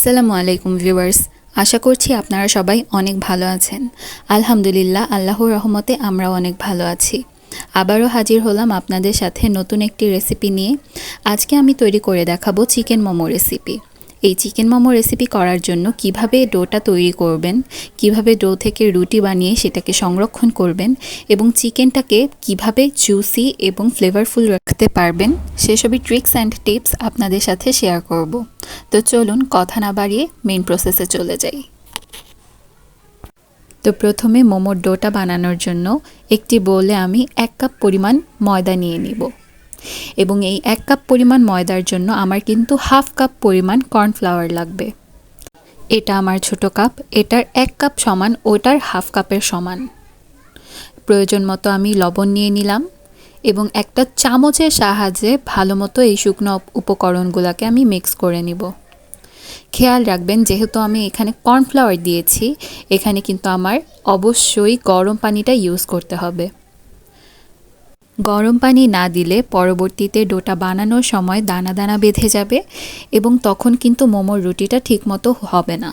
আসসালামু আলাইকুম ভিউয়ার্স। আশা করছি আপনারা সবাই অনেক ভালো আছেন। আলহামদুলিল্লাহ, আল্লাহর রহমতে আমরা অনেক ভালো আছি। আবারও হাজির হলাম আপনাদের সাথে নতুন একটি রেসিপি নিয়ে। আজকে আমি তৈরি করে দেখাবো চিকেন মোমো রেসিপি এই চিকেন মোমো রেসিপি করার জন্য কীভাবে ডোটা তৈরি করবেন, কীভাবে ডো থেকে রুটি বানিয়ে সেটাকে সংরক্ষণ করবেন এবং চিকেনটাকে কীভাবে জুসি এবং ফ্লেভারফুল রাখতে পারবেন, সেসবই ট্রিক্স অ্যান্ড টিপস আপনাদের সাথে শেয়ার করব। তো চলুন কথা না বাড়িয়ে মেন প্রসেসে চলে যাই। তো প্রথমে মোমোর ডোটা বানানোর জন্য একটি বোলে আমি এক কাপ পরিমাণ ময়দা নিয়ে নিব। এবং এই এক কাপ পরিমাণ ময়দার জন্য আমার কিন্তু হাফ কাপ পরিমাণ কর্নফ্লাওয়ার লাগবে। এটা আমার ছোট কাপ, এটার এক কাপ সমান, ওটার হাফ কাপের সমান। প্রয়োজন মতো আমি লবণ নিয়ে নিলাম এবং একটা চামচের সাহায্যে ভালো মতো এই শুকনো উপকরণগুলোকে আমি মিক্স করে নিব। খেয়াল রাখবেন, যেহেতু আমি এখানে কর্নফ্লাওয়ার দিয়েছি, এখানে কিন্তু আমার অবশ্যই গরম পানিটা ইউজ করতে হবে। গরম পানি না দিলে পরবর্তীতে ডোটা বানানোর সময় দানা দানা বেঁধে যাবে এবং তখন কিন্তু মোমোর রুটিটা ঠিকমতো হবে না।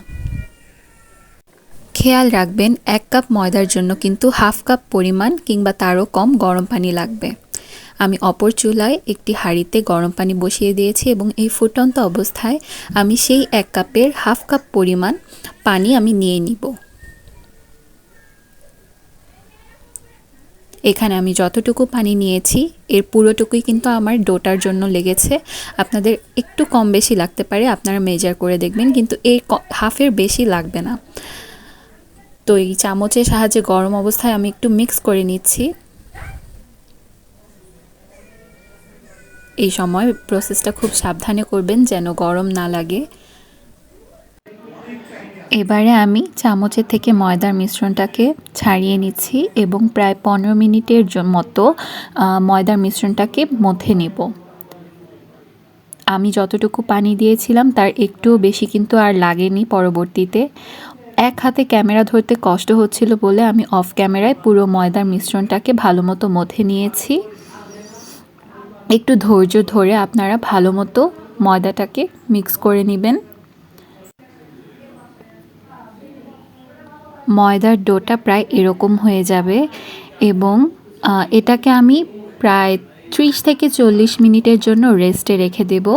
খেয়াল রাখবেন, এক কাপ ময়দার জন্য কিন্তু হাফ কাপ পরিমাণ কিংবা তারও কম গরম পানি লাগবে। আমি অপর চুলায় একটি হাঁড়িতে গরম পানি বসিয়ে দিয়েছি এবং এই ফুটন্ত অবস্থায় আমি সেই এক কাপের হাফ কাপ পরিমাণ পানি আমি নিয়ে নিব। এখানে আমি যতটুকু পানি নিয়েছি, এর পুরোটুকুই কিন্তু আমার ডোটার জন্য লেগেছে। আপনাদের একটু কম বেশি লাগতে পারে, আপনারা মেজার করে দেখবেন, কিন্তু এই হাফের বেশি লাগবে না। তো এই চামচের সাহায্যে গরম অবস্থায় আমি একটু মিক্স করে নিচ্ছি। এই সময় প্রসেসটা খুব সাবধানে করবেন যেন গরম না লাগে। এবারে আমি চামচের থেকে ময়দার মিশ্রণটাকে ছাড়িয়ে নিচ্ছি এবং প্রায় পনেরো মিনিটের মতো ময়দার মিশ্রণটাকে মধ্যে নেব। আমি যতটুকু পানি দিয়েছিলাম তার একটু বেশি কিন্তু আর লাগেনি পরবর্তীতে। এক হাতে ক্যামেরা ধরতে কষ্ট হচ্ছিল বলে আমি অফ ক্যামেরায় পুরো ময়দার মিশ্রণটাকে ভালো মতো মধ্যে নিয়েছি। একটু ধৈর্য ধরে আপনারা ভালো মতো ময়দাটাকে মিক্স করে নেবেন। ময়দার ডোটা প্রায় এরকম হয়ে যাবে এবং এটাকে আমি প্রায় ত্রিশ থেকে চল্লিশ মিনিটের জন্য রেস্টে রেখে দেব।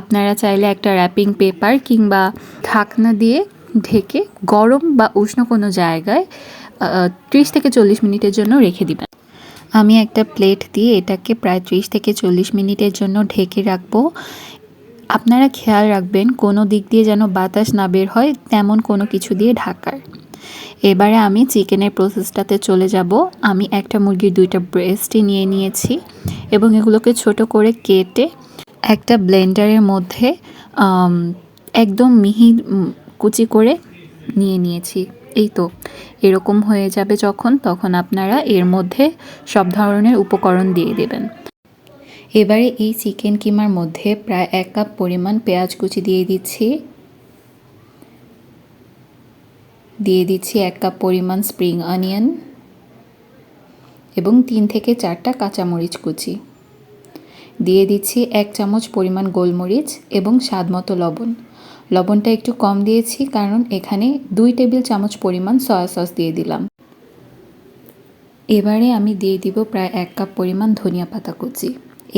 আপনারা চাইলে একটা র্যাপিং পেপার কিংবা ঢাকনা দিয়ে ঢেকে গরম বা উষ্ণ কোনো জায়গায় ত্রিশ থেকে চল্লিশ মিনিটের জন্য রেখে দিবেন। আমি একটা প্লেট দিয়ে এটাকে প্রায় ত্রিশ থেকে চল্লিশ মিনিটের জন্য ঢেকে রাখব। আপনারা খেয়াল রাখবেন কোনো দিক দিয়ে যেন বাতাস না বের হয়, তেমন কোনো কিছু দিয়ে ঢাকার। এবারে আমি চিকেনের প্রসেসটাতে চলে যাব। আমি একটা মুরগির দুইটা ব্রেস্টই নিয়ে নিয়েছি এবং এগুলোকে ছোট করে কেটে একটা ব্লেন্ডারের মধ্যে একদম মিহি কুচি করে নিয়ে নিয়েছি। এই তো, এরকম হয়ে যাবে যখন, তখন আপনারা এর মধ্যে সব ধরনের উপকরণ দিয়ে দেবেন। এবারে এই চিকেন কিমার মধ্যে প্রায় এক কাপ পরিমাণ পেঁয়াজ কুচি দিয়ে দিচ্ছি। দিয়ে দিচ্ছি এক কাপ পরিমাণ স্প্রিং অনিয়ন এবং তিন থেকে চারটা কাঁচামরিচ কুচি। দিয়ে দিচ্ছি এক চামচ পরিমাণ গোলমরিচ এবং স্বাদ মতো লবণ। লবণটা একটু কম দিয়েছি কারণ এখানে দুই টেবিল চামচ পরিমাণ সয়া সস দিয়ে দিলাম। এবারে আমি দিয়ে দিব প্রায় এক কাপ পরিমাণ ধনিয়া পাতা কুচি।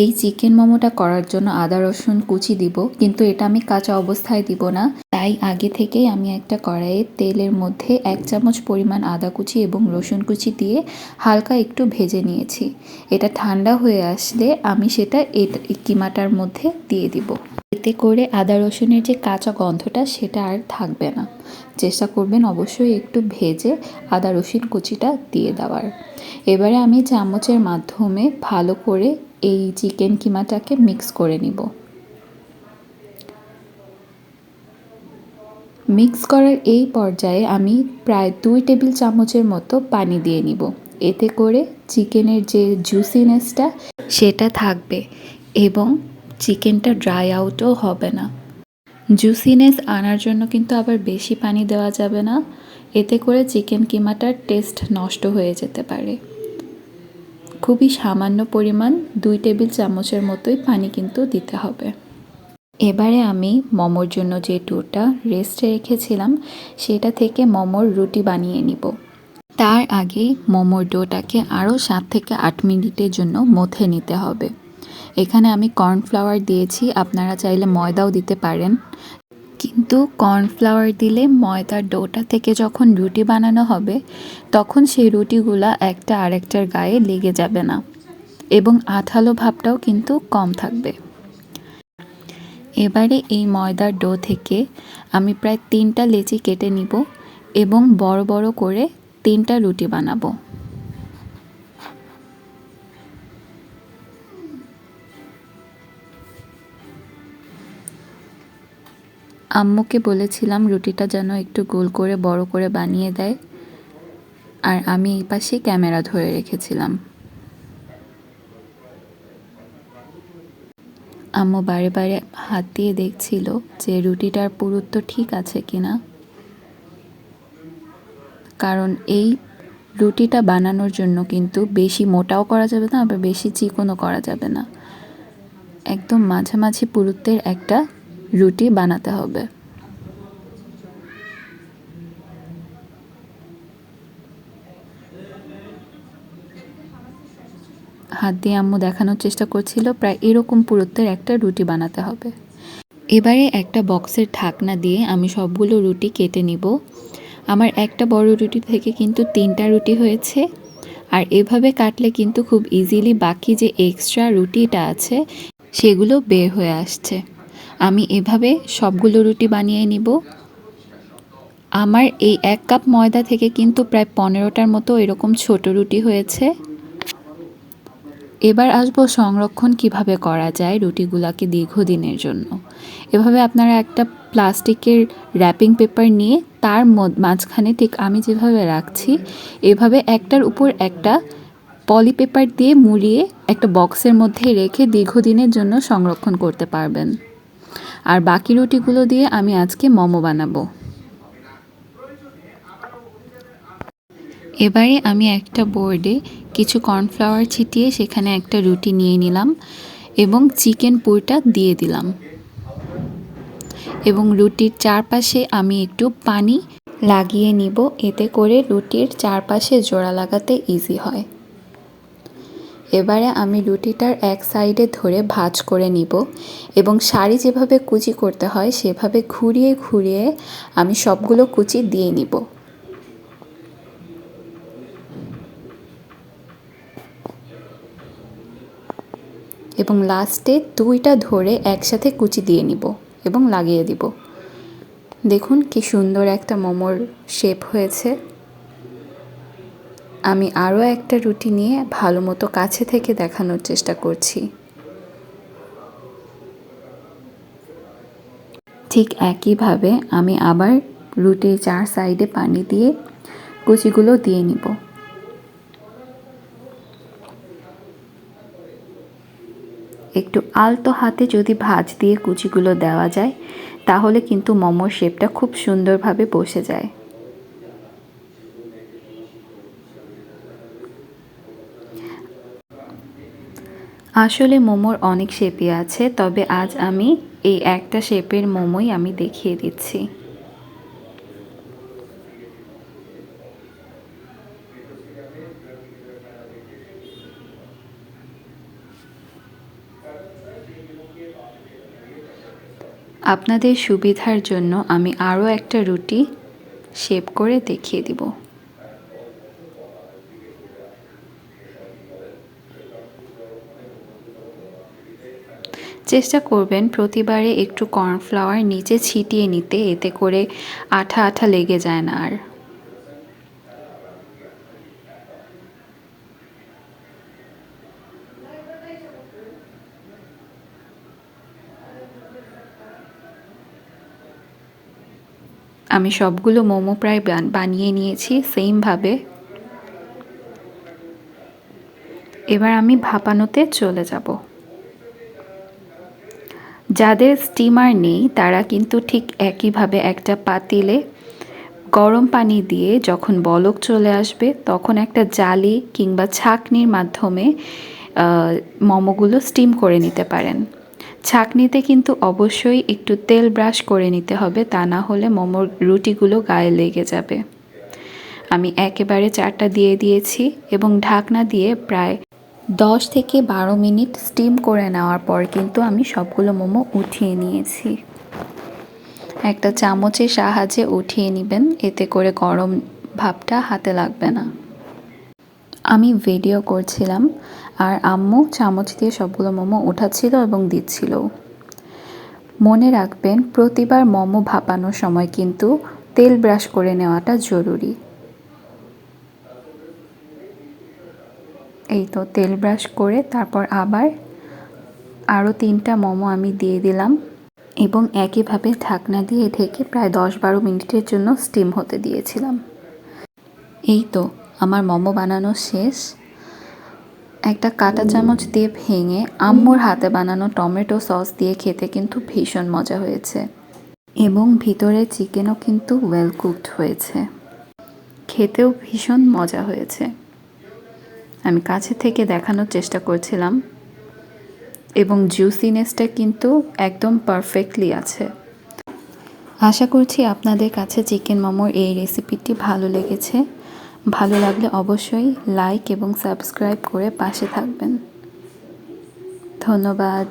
এই চিকেন মোমোটা করার জন্য আদা রসুন কুচি দিব, কিন্তু এটা আমি কাঁচা অবস্থায় দিব না। তাই আগে থেকেই আমি একটা কড়াইয়ে তেলের মধ্যে এক চামচ পরিমাণ আদা কুচি এবং রসুন কুচি দিয়ে হালকা একটু ভেজে নিয়েছি। এটা ঠান্ডা হয়ে আসলে আমি সেটা এই কিমাটার মধ্যে দিয়ে দিব। এতে করে আদা রসুনের যে কাঁচা গন্ধটা সেটা আর থাকবে না। চেষ্টা করবেন অবশ্যই একটু ভেজে আদা রসুন কুচিটা দিয়ে দেওয়ার। এবারে আমি চামচের মাধ্যমে ভালো করে এই চিকেন কিমাটাকে মিক্স করে নিব। মিক্স করার এই পর্যায়ে আমি প্রায় দুই টেবিল চামচের মতো পানি দিয়ে নিব। এতে করে চিকেনের যে জুসিনেসটা, সেটা থাকবে এবং চিকেনটা ড্রাই আউটও হবে না। জুসিনেস আনার জন্য কিন্তু আবার বেশি পানি দেওয়া যাবে না। এতে করে চিকেন কিমাটার টেস্ট নষ্ট হয়ে যেতে পারে। খুবই সামান্য পরিমাণ দুই টেবিল চামচের মতোই পানি কিন্তু দিতে হবে। এবারে আমি মোমোর জন্য যে ডোটা রেস্টে রেখেছিলাম, সেটা থেকে মোমোর রুটি বানিয়ে নিব। তার আগে মোমোর ডোটাকে আরও সাত থেকে আট মিনিটের জন্য মথে নিতে হবে। এখানে আমি কর্নফ্লাওয়ার দিয়েছি, আপনারা চাইলে ময়দাও দিতে পারেন। কিন্তু কর্নফ্লাওয়ার দিলে ময়দার ডোটা থেকে যখন রুটি বানানো হবে, তখন সেই রুটিগুলা একটা আরেকটার গায়ে লেগে যাবে না। এবং আঠালো ভাবটাও কিন্তু কম থাকবে। এবারে এই ময়দার ডো থেকে আমি প্রায় তিনটা লেচি কেটে নিব এবং বড় বড় করে তিনটা রুটি বানাবো। আম্মুকে বলেছিলাম রুটিটা যেন একটু গোল করে বড় করে বানিয়ে দেয়, আর আমি এই পাশে ক্যামেরা ধরে রেখেছিলাম। আম্মু বারে বারে হাত দিয়ে দেখছিল যে রুটিটার পুরুত্ব ঠিক আছে কিনা। কারণ এই রুটিটা বানানোর জন্য কিন্তু বেশি মোটাও করা যাবে না, আবার বেশি চিকনও করা যাবে না। একদম মাঝামাঝি পুরুত্বের একটা রুটি বানাতে হবে। হাত দিয়ে আম্মু দেখানোর চেষ্টা করছিল, প্রায় এরকম পুরুত্বের একটা রুটি বানাতে হবে। এবারে একটা বক্সের ঢাকনা দিয়ে আমি সবগুলো রুটি কেটে নিব। আমার একটা বড় রুটি থেকে কিন্তু তিনটা রুটি হয়েছে। আর এভাবে কাটলে কিন্তু খুব ইজিলি বাকি যে এক্সট্রা রুটিটা আছে, সেগুলো বের হয়ে আসছে। আমি এভাবে সবগুলো রুটি বানিয়ে নিব। আমার এই এক কাপ ময়দা থেকে কিন্তু প্রায় পনেরোটার মতো এরকম ছোট রুটি হয়েছে। এবার আসব সংরক্ষণ কীভাবে করা যায় রুটিগুলাকে দীর্ঘদিনের জন্য। এভাবে আপনারা একটা প্লাস্টিকের র্যাপিং পেপার নিয়ে তার মাঝখানে ঠিক আমি যেভাবে রাখছি, এভাবে একটার উপর একটা পলি পেপার দিয়ে মুড়িয়ে একটা বক্সের মধ্যে রেখে দীর্ঘদিনের জন্য সংরক্ষণ করতে পারবেন। আর বাকি রুটিগুলো দিয়ে আমি আজকে মোমো বানাবো। এবারে আমি একটা বোর্ডে কিছু কর্নফ্লাওয়ার ছিটিয়ে সেখানে একটা রুটি নিয়ে নিলাম এবং চিকেন পুরটা দিয়ে দিলাম। এবং রুটির চারপাশে আমি একটু পানি লাগিয়ে নিব, এতে করে রুটির চারপাশে জোড়া লাগাতে ইজি হয়। এবারে আমি রুটিটার এক সাইডে ধরে ভাজ করে নিব এবং শাড়ি যেভাবে কুচি করতে হয় সেভাবে ঘুরিয়ে ঘুরিয়ে আমি সবগুলো কুচি দিয়ে নিব। এবং লাস্টে দুইটা ধরে একসাথে কুচি দিয়ে নিব এবং লাগিয়ে দিব। দেখুন কি সুন্দর একটা মোমোর শেপ হয়েছে। আমি আরও একটা রুটি নিয়ে ভালো মতো কাছে থেকে দেখানোর চেষ্টা করছি। ঠিক একইভাবে আমি আবার রুটির চার সাইডে পানি দিয়ে কুচিগুলো দিয়ে নিব। একটু আলতো হাতে যদি ভাজ দিয়ে কুচিগুলো দেওয়া যায়, তাহলে কিন্তু মোমোর শেপটা খুব সুন্দরভাবে বসে যায়। আসলে মোমোর অনেক শেপই আছে, তবে আজ আমি এই একটা শেপের মোমোই আমি দেখিয়ে দিচ্ছি। আপনাদের সুবিধার জন্য আমি আরও একটা রুটি শেপ করে দেখিয়ে দিব। চেষ্টা করবেন প্রতিবারে একটু কর্নফ্লাওয়ার নিচে ছিটিয়ে নিতে, এতে করে আঠা আঠা লেগে যায় না আর। আমি সবগুলো মোমো প্রায় বানিয়ে নিয়েছি সেমভাবে। এবার আমি ভাপানোতে চলে যাব। যাদের স্টিমার নেই, তারা কিন্তু ঠিক একইভাবে একটা পাতিলে গরম পানি দিয়ে যখন বলক চলে আসবে, তখন একটা জালি কিংবা ছাকনির মাধ্যমে মোমোগুলো স্টিম করে নিতে পারেন। ছাঁকনিতে কিন্তু অবশ্যই একটু তেল ব্রাশ করে নিতে হবে, তা না হলে মোমোর রুটিগুলো গায়ে লেগে যাবে। আমি একেবারে চারটা দিয়ে দিয়েছি এবং ঢাকনা দিয়ে প্রায় দশ থেকে বারো মিনিট স্টিম করে নেওয়ার পর কিন্তু আমি সবগুলো মোমো উঠিয়ে নিয়েছি। একটা চামচের সাহায্যে উঠিয়ে নেবেন, এতে করে গরম ভাবটা হাতে লাগবে না। আমি ভিডিও করছিলাম আর আম্মু চামচ দিয়ে সবগুলো মোমো উঠাচ্ছিল এবং দিচ্ছিল। মনে রাখবেন, প্রতিবার মোমো ভাপানোর সময় কিন্তু তেল ব্রাশ করে নেওয়াটা জরুরি। এই তো তেল ব্রাশ করে তারপর আবার আরও তিনটা মোমো আমি দিয়ে দিলাম এবং একইভাবে ঢাকনা দিয়ে ঢেকে প্রায় দশ বারো মিনিটের জন্য স্টিম হতে দিয়েছিলাম। এই তো, আমার মোমো বানানো শেষ। একটা কাঁটা চামচ দিয়ে ভেঙে আম্মুর হাতে বানানো টমেটো সস দিয়ে খেতে কিন্তু ভীষণ মজা হয়েছে। এবং ভিতরে চিকেনও কিন্তু ওয়েল কুকড হয়েছে। খেতেও ভীষণ মজা হয়েছে। আমি কাছে থেকে দেখানোর চেষ্টা করছিলাম। এবং জুসিনেসটা কিন্তু একদম পারফেক্টলি আছে। আশা করছি আপনাদের কাছে চিকেন মোমোর এই রেসিপিটি ভালো লেগেছে। ভালো লাগলে অবশ্যই লাইক এবং সাবস্ক্রাইব করে পাশে থাকবেন। ধন্যবাদ।